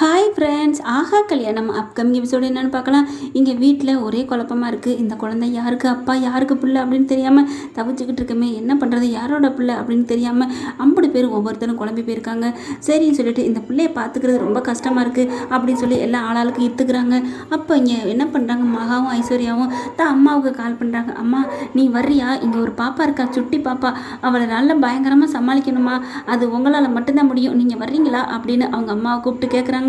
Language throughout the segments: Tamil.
ஹாய் ஃப்ரெண்ட்ஸ் ஆஹா கல்யாணம் அப்கமிங் எபிசோடு என்னென்னு பார்க்கலாம். இங்கே வீட்டில் ஒரே குழப்பமா இருக்குது இந்த குழந்தை யாருக்கு அப்பா யாருக்கு பிள்ளை அப்படின்னு தெரியாமல் தவிச்சுக்கிட்டு இருக்கமே. என்ன பண்ணுறது யாரோட பிள்ளை அப்படின்னு தெரியாமல் ஐம்பது பேர் ஒவ்வொருத்தரும் குழம்பி போயிருக்காங்க. சரின்னு சொல்லிட்டு இந்த பிள்ளையை பார்த்துக்கிறது ரொம்ப கஷ்டமாக இருக்குது அப்படின்னு சொல்லி எல்லா ஆளாளுக்கு இத்துக்கிறாங்க. அப்போ இங்கே என்ன பண்ணுறாங்க மகாவும் ஐஸ்வர்யாவும் தான் அம்மாவுக்கு கால் பண்ணுறாங்க அம்மா நீ வர்றியா? இங்கே ஒரு பாப்பா இருக்கா? சுட்டி பாப்பா. அவளை நல்லா பயங்கரமாக சமாளிக்கணுமா? அது உங்களால் மட்டும்தான் முடியும். நீங்கள் வர்றீங்களா? அப்படின்னு அவங்க அம்மாவை கூப்பிட்டு கேட்குறாங்க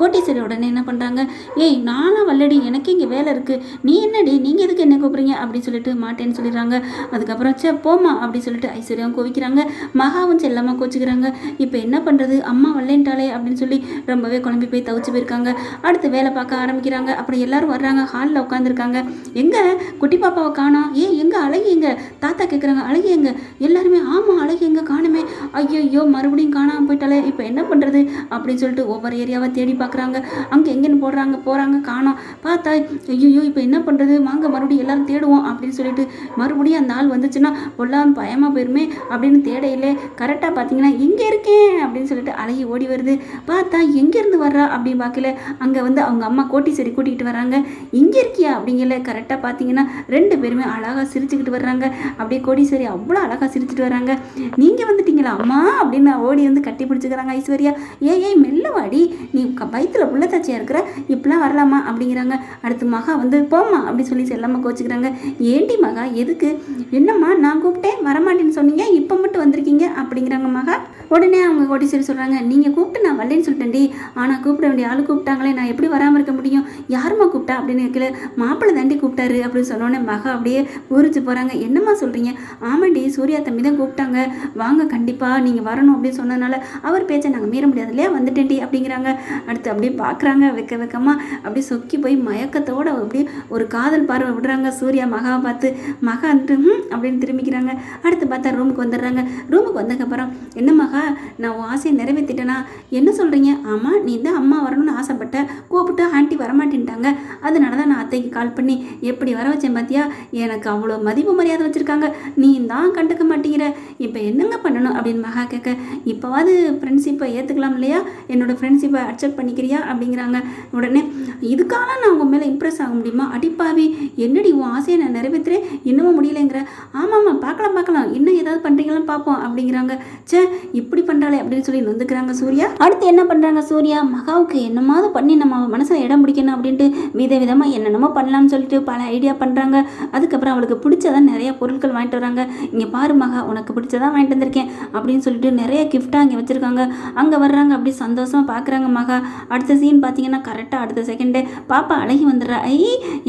கோட்டீஸ்வரி உடனே என்ன பண்ணுறாங்க ஏய் நானும் வல்லடி எனக்கு இங்கே வேலை இருக்குது நீ என்னடி? நீங்கள் எதுக்கு என்ன கூப்பிட்றீங்க? அப்படின்னு சொல்லிட்டு மாட்டேன்னு சொல்லிடுறாங்க. அதுக்கப்புறம் சே போமா அப்படின்னு சொல்லிட்டு ஐஸ்வர்யாவும் கோவிக்கிறாங்க. மகாவும் செல்லமாக கோச்சிக்கிறாங்க. இப்போ என்ன பண்ணுறது அம்மா வல்லேன்ட்டாலே அப்படின்னு சொல்லி ரொம்பவே குழம்பி போய் தவிச்சு போயிருக்காங்க. அடுத்து வேலை பார்க்க ஆரம்பிக்கிறாங்க. அப்புறம் எல்லாரும் வர்றாங்க. ஹாலில் உட்காந்துருக்காங்க எங்கே? குட்டி பாப்பாவை காணோம். ஏன் எங்கே? அழகி எங்க? தாத்தா கேட்குறாங்க அழகி எங்க? எல்லாருமே ஆமாம் அழகி எங்கே காணுமே. ஐயோ மறுபடியும் காணாமல் போயிட்டாலே இப்போ என்ன பண்ணுறது அப்படின்னு சொல்லிட்டு ஒவ்வொரு ஐயாவை தேடி பார்க்குறாங்க. அங்கே எங்கேன்னு போடுறாங்க போகிறாங்க காணோம். பார்த்தா ஐயோ இப்போ என்ன பண்ணுறது வாங்க மறுபடியும் எல்லாரும் தேடுவோம் அப்படின்னு சொல்லிட்டு மறுபடியும் அந்த ஆள் வந்துச்சுன்னா பொல்லாம் பயமாக போயிருமே அப்படின்னு தேடையிலே கரெக்டாக பார்த்தீங்கன்னா இங்கே இருக்கேன் அப்படின்னு சொல்லிட்டு அழகி ஓடி வருது. பார்த்தா எங்கேருந்து வர்றா? அப்படின்னு பார்க்கல. அங்கே வந்து அவங்க அம்மா கோட்டி சரி கூட்டிகிட்டு வராங்க இங்கே இருக்கியா? அப்படிங்கல கரெக்டாக பார்த்தீங்கன்னா ரெண்டு பேருமே அழகாக சிரிச்சுக்கிட்டு வர்றாங்க. அப்படியே கோடீஸ்வரி அவ்வளோ அழகாக சிரிச்சுட்டு வர்றாங்க. நீங்கள் வந்துட்டீங்களா அம்மா? அப்படின்னு ஓடி வந்து கட்டி பிடிச்சிக்கிறாங்க ஐஸ்வர்யா. ஏ ஏய் மெல்லவாடி நீ க வயிற்றுல புள்ளத்தாச்சியாக இருக்கிற இப்படிலாம் வரலாமா அப்படிங்கிறாங்க. அடுத்து மகா வந்து போம்மா அப்படி சொல்லி செல்லாமல் கோச்சிக்கிறாங்க. ஏண்டி மகா எதுக்கு? என்னம்மா நான் கூப்பிட்டேன் வரமாட்டேன்னு சொன்னீங்க இப்போ மட்டும் வந்திருக்கீங்க அப்படிங்கிறாங்க மகா. உடனே அவங்க கோட்டீஸ்வரி சொல்கிறாங்க நீங்கள் கூப்பிட்டு நான் வரலன்னு சொல்லிட்டேன்டி. ஆனால் கூப்பிட வேண்டிய ஆள் கூப்பிட்டாங்களே நான் எப்படி வராமல் இருக்க முடியும்? யாரும்மா கூப்பிட்டா அப்படின்னு கேட்கல மாப்பிள்ளை தாண்டி கூப்பிட்டாரு அப்படின்னு சொன்னோடனே மகா அப்படியே ஊறிச்சு போகிறாங்க என்னம்மா சொல்கிறீங்க ஆமாண்டி சூர்யா தம்பி தான் கூப்பிட்டாங்க. வாங்க கண்டிப்பாக நீங்கள் வரணும் அப்படின்னு சொன்னதுனால அவர் பேச்சை நாங்கள் மீற முடியாது இல்லையா? வந்துட்டேன்டி அப்படிங்கிறாங்க. அடுத்து அப்படியே பார்க்குறாங்க வெக்க வெக்கமாக அப்படியே சொக்கி போய் மயக்கத்தோடு அப்படியே ஒரு காதல் பார்வை விடுறாங்க. சூர்யா மகா பார்த்து மகா வந்துட்டு அப்படின்னு திரும்பிக்கிறாங்க. அடுத்து பார்த்தா ரூமுக்கு வந்துடுறாங்க. ரூமுக்கு வந்ததுக்கப்புறம் என்ன மகா நான் உன் ஆசையை நிறைவேற்றிட்டேனா என்ன சொல்கிறீங்க ஆமாம் நீ தான் அம்மா வரணும்னு ஆசைப்பட்ட கூப்பிட்டு ஆண்டி வரமாட்டேன்ட்டாங்க. அதனால தான் நான் அத்தைக்கு கால் பண்ணி எப்படி வர வச்சேன் பார்த்தியா எனக்கு அவ்வளோ மதிப்பு மரியாதை வச்சுருக்காங்க. நீ தான் கண்டுக்க மாட்டேங்கிற. இப்போ என்னங்க பண்ணணும்? அப்படின்னு மகா கேட்க இப்போவாது ஃப்ரெண்ட்ஷிப்பை ஏற்றுக்கலாம் இல்லையா? என்னோடய ஃப்ரெண்ட்ஷிப்பை டார்ச்சர் பண்ணிக்கிறியா? அப்படிங்கிறாங்க. உடனே இதுக்காக நான் உங்கள் மேலே இம்ப்ரெஸ் ஆக முடியுமா? அடிப்பாவி என்னடி உன் ஆசையை நான் நிறைவேற்றுறேன் இன்னமும் முடியலைங்கிற. ஆமாம்மா பார்க்கலாம் பார்க்கலாம். இன்னும் ஏதாவது பண்ணுறீங்களான்னு பார்ப்போம் அப்படிங்கிறாங்க. ச்சே இப்படி பண்ணுறாளே அப்படின்னு சொல்லி நொந்துக்கிறாங்க சூர்யா. அடுத்து என்ன பண்ணுறாங்க சூர்யா? மகாவுக்கு என்னமாவது பண்ணி நம்ம மனசில் இடம் பிடிக்கணும் அப்படின்ட்டு வித விதமாக என்னென்னமோ பண்ணலாம்னு சொல்லிட்டு பல ஐடியா பண்ணுறாங்க அதுக்கப்புறம் அவளுக்கு பிடிச்சதான் நிறைய பொருட்கள் வாங்கிட்டு வராங்க. இங்கே பாரு மகா உனக்கு பிடிச்சதான் வாங்கிட்டு வந்திருக்கேன் அப்படின்னு சொல்லிட்டு நிறைய கிஃப்டாக அங்கே வச்சுருக்காங்க. அங்கே வர்றாங்க அப்படி சந்தோஷமாக பார்க்குறாங்க மகா. அடுத்த சீன் பார்த்தீங்கன்னா கரெக்டாக அடுத்த செகண்டே பாப்பா அழகி வந்துடுறா. ஐ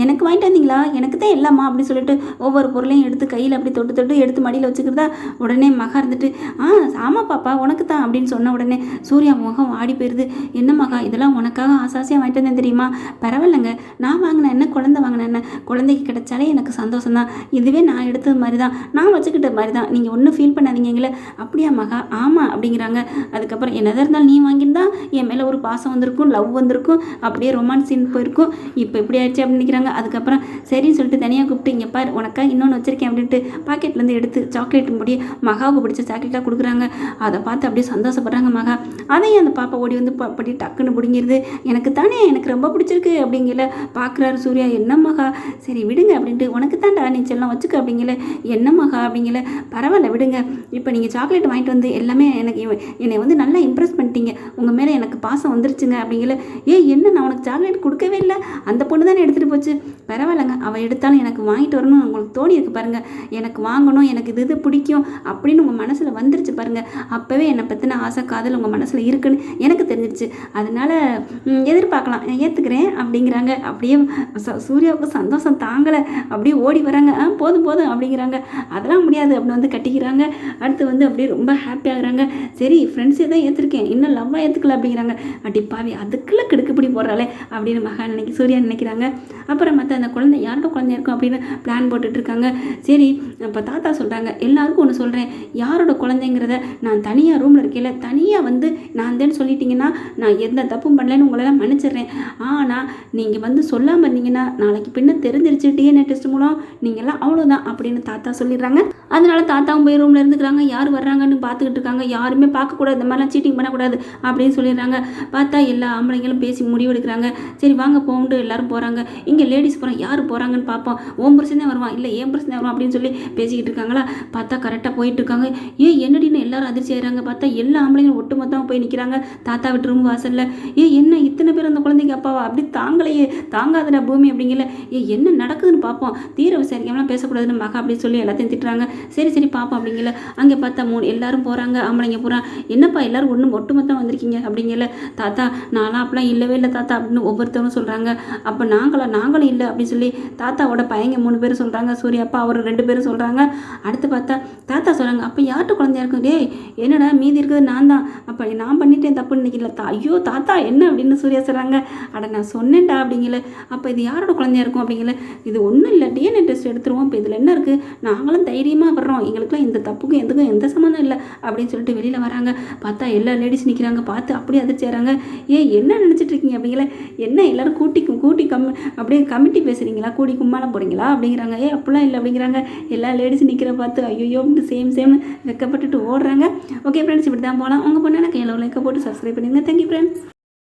எனக்கு வாங்கிட்டு வந்தீங்களா? எனக்கு தான் எல்லாமா அப்படின்னு சொல்லிட்டு ஒவ்வொரு பொருளையும் எடுத்து கையில் அப்படி தொட்டு தொட்டு எடுத்து மடியில் வச்சுக்கிறதா உடனே மகா இருந்துட்டு ஆ ஆமாம் பாப்பா உனக்கு தான் அப்படின்னு சொன்ன உடனே சூர்யா முகம் ஆடி போயிடுது என்ன மகா இதெல்லாம் உனக்காக ஆசாசியாக வாங்கிட்டு வந்தேன் தெரியுமா? பரவாயில்லைங்க. நான் வாங்கினேன் என்ன குழந்தை வாங்கினேன் என்ன? குழந்தைக்கு கிடைச்சாலே எனக்கு சந்தோஷம் தான். இதுவே நான் எடுத்தது மாதிரி தான் நான் வச்சுக்கிட்ட மாதிரி தான் நீங்கள் ஒன்றும் ஃபீல் பண்ணாதீங்களே அப்படியா மகா? ஆமாம் அப்படிங்கிறாங்க. அதுக்கப்புறம் என்னதான் இருந்தாலும் நீ வாங்கியிருந்தா என் மேலே ஒரு பாசம் வந்திருக்கும் லவ் வந்திருக்கும் அப்படியே ரொமான்ஸ் சீன் போயிருக்கும். இப்போ இப்படி ஆயிடுச்சு அப்படின்னு நினைக்கிறாங்க அதுக்கப்புறம் சரின்னு சொல்லிட்டு தனியாக கூப்பிட்டு இங்கே பார் உனக்கா இன்னொன்று வச்சிருக்கேன் அப்படின்ட்டு பாக்கெட்லேருந்து எடுத்து சாக்லேட் முடி மகாவுக்கு பிடிச்ச சாக்லேட்டாக கொடுக்குறாங்க. அதை பார்த்து அப்படியே சந்தோஷப்படுறாங்க மகா. அதையும் அந்த பாப்பா ஓடி வந்து அப்படி டக்குன்னு பிடிங்கிருது. எனக்கு தானே எனக்கு ரொம்ப பிடிச்சிருக்கு அப்படிங்கல. பார்க்குறாரு சூர்யா என்ன மகா? சரி விடுங்க அப்படின்ட்டு உனக்கு தான்டா நீ வச்சுக்க அப்படிங்கல. என்ன மகா? அப்படிங்கல. பரவாயில்ல விடுங்க. இப்போ நீங்கள் சாக்லேட் வாங்கிட்டு வந்து எல்லாமே எனக்கு என்னை வந்து நல்லா இம்ப்ரெஸ் பண்ணிட்டீங்க. உங்கள் மேலே எனக்கு பாசம் வந்துருச்சுங்க அப்படிங்கல. ஏ என்ன நான் உனக்கு சாக்லேட் கொடுக்கவே இல்லை? அந்த பொண்ணு தானே எடுத்துகிட்டு போச்சு. பரவாயில்லைங்க அவள் எடுத்தாலும் எனக்கு வாங்கிட்டு வரணும்னு உங்களுக்கு தோணி இருக்கு பாருங்கள் எனக்கு வாங்கணும் எனக்கு இது இது பிடிக்கும் அப்படின்னு உங்கள் மனசில் வந்துருச்சு பாருங்கள் அப்போவே என்னை பற்றின ஆசை காதல் உங்கள் மனசில் இருக்குன்னு எனக்கு தெரிஞ்சிருச்சு. அதனால் எதிர்பார்க்கலாம் ஏற்றுக்கிறேன் அப்படிங்கிறாங்க. அப்படியே ச- சூர்யாவுக்கு சந்தோஷம் தாங்கலை. அப்படியே ஓடி வராங்க. ஆ போதும் போதும் அப்படிங்கிறாங்க. அதெல்லாம் முடியாது அப்படின்னு வந்து கட்டிக்கிறாங்க. அடுத்து வந்து அப்படியே ரொம்ப ஹாப்பி ஆகுறாங்க. சரி ஃப்ரெண்ட்ஸே தான் ஏற்றுருக்கேன் இன்னும் லவ்வாக ஏற்றுக்கல அப்படிங்கிறாங்க. அடிப்பாவி அதுக்குள்ளே கெடுக்குப்படி போடுறாளே அப்படின்னு மகா நினைக்கி சூர்யா நினைக்கிறாங்க. அப்புறம் மற்ற அந்த குழந்தை யாரோட குழந்தை இருக்கும் அப்படின்னு பிளான் போட்டுட்ருக்காங்க. சரி இப்போ தாத்தா சொல்கிறாங்க எல்லாருக்கும் ஒன்று சொல்கிறேன் யாரோட குழந்தைங்கிறத நான் தனியாக ரூமில் இருக்கையில் தனியாக வந்து நான் தான் சொல்லிட்டீங்கன்னா நான் எந்த தப்பும் பண்ணலன்னு உங்களெல்லாம் மன்னிச்சிடுறேன். ஆனால் நீங்கள் வந்து சொல்லாமல் இருந்தீங்கன்னா நாளைக்கு பின்ன தெரிஞ்சிருச்சு டிஎன்ஏ டெஸ்ட் மூலம். நீங்கள்லாம் அவ்வளோதான் அப்படின்னு தாத்தா சொல்லிடுறாங்க. அதனால தாத்தாவும் போய் ரூமில் இருந்துக்கிறாங்க. யார் வர்றாங்கன்னு பார்த்துக்கிட்டு இருக்காங்க. யாருமே பார்க்கக்கூடாது இந்த மாதிரிலாம் சீட்டிங் பண்ணக்கூடாது அப்படின்னு சொல்லிடுறாங்க. பார்த்தா எல்லா ஆம்பளைங்களும் பேசி முடிவெடுக்கிறாங்க. சரி வாங்க போகும்ட்டு எல்லாரும் போகிறாங்க இங்கே லேடிஸ் போகிறாங்க யார் போகிறாங்கன்னு பார்ப்போம். ஓம் பிரச்சனை வருவான். இல்லை ஏன் பிரச்சனை வருவான் அப்படின்னு சொல்லி பேசிக்கிட்டு இருக்காங்களா? பார்த்தா கரெக்டாக போயிட்டு இருக்காங்க. ஏன் என்னடின்னு எல்லாரும் அதிர்ச்சி ஆயிடுறாங்க. பார்த்தா எல்லா ஆம்பளைங்களும் ஒட்டுமொத்தமாக போய் நிற்கிறாங்க தாத்தா விட்டு ரூம் வாசலில். ஏ என்ன இத்தனை பேர் அந்த குழந்தைக்கு அப்பாவா? அப்படி தாங்களையே தாங்காதடா பூமி அப்படிங்கல. ஏ என்ன நடக்குதுன்னு பார்ப்போம். தீர விசாரிக்காமலாம் பேசக்கூடாதுன்னு மகா அப்படின்னு சொல்லி எல்லாத்தையும் திட்டுறாங்க. சரி சரி பார்ப்போம் அப்படிங்கல. அங்கே பார்த்தா மூணு எல்லாரும் போகிறாங்க ஆம்பளைங்க போகிறான் என்னப்பா எல்லாரும் ஒன்றும் ஒட்டுமொத்தம் வந்திருக்கீங்க அப்படிங்கல. தாத்தா நான்லாம் அப்படிலாம் இல்லவே இல்லை தாத்தா அப்படின்னு ஒவ்வொருத்தவங்க சொல்கிறாங்க அப்போ நாங்களா நாங்களும் இல்லை அப்படின்னு சொல்லி தாத்தாவோட பையங்க மூணு பேரும் சொல்கிறாங்க சூர்யா அப்பா அவர் ரெண்டு பேரும் சொல்கிறாங்க அடுத்து பார்த்தா தாத்தா சொல்கிறாங்க அப்போ யார்கிட்ட குழந்தையா இருக்கும்? டேய் என்னடா மீதி இருக்கிறது நான் தான் அப்போ நான் பண்ணிட்டேன் தப்புன்னு நினைக்கல. தா ஐயோ தாத்தா என்ன அப்படின்னு சூர்யா சொல்கிறாங்க அட நான் சொன்னேன்டா அப்படிங்கல. அப்போ இது யாரோட குழந்தையா இருக்கும் அப்படிங்கல. இது ஒன்றும் இல்லை. டிஎன்ஏ டெஸ்ட் எடுத்துருவோம். இப்போ இதில் என்ன இருக்குது நாங்களும் தைரியமாக வர்றோம். எங்களுக்குலாம் இந்த தப்புக்கும் எதுக்கும் எந்த சம்மந்தம் இல்லை அப்படின்னு சொல்லிட்டு வெளியில் வராங்க. பார்த்தா எல்லா லேடிஸ் நிற்கிறாங்க பார்த்து அப்படியே அதிர்ச்சி ஆகிறாங்க ஏன் என்ன நினச்சிட்டு இருக்கீங்க அப்படிங்கல. என்ன எல்லாரும் கூட்டி கூட்டி கம் அப்படியே கமிட்டி பேசுகிறீங்களா கூடி கும்மாலம் போகிறீங்களா அப்படிங்கிறாங்க. ஏ அப்படிலாம் இல்லை அப்படிங்கிறாங்க. எல்லா லேடிஸ் நிற்கிற பார்த்து ஐயோ சேம் சேம்னு வெக்கப்பட்டுட்டு ஓடுறாங்க. ஓகே ஃப்ரெண்ட்ஸ் இப்படி தான் போகலாம் உங்கள் பொண்ணு எனக்கு எல்லோ லைக்கை போட்டு சப்ஸ்கிரைப் பண்ணிடுங்க தேங்க்யூ ஃப்ரெண்ட்ஸ்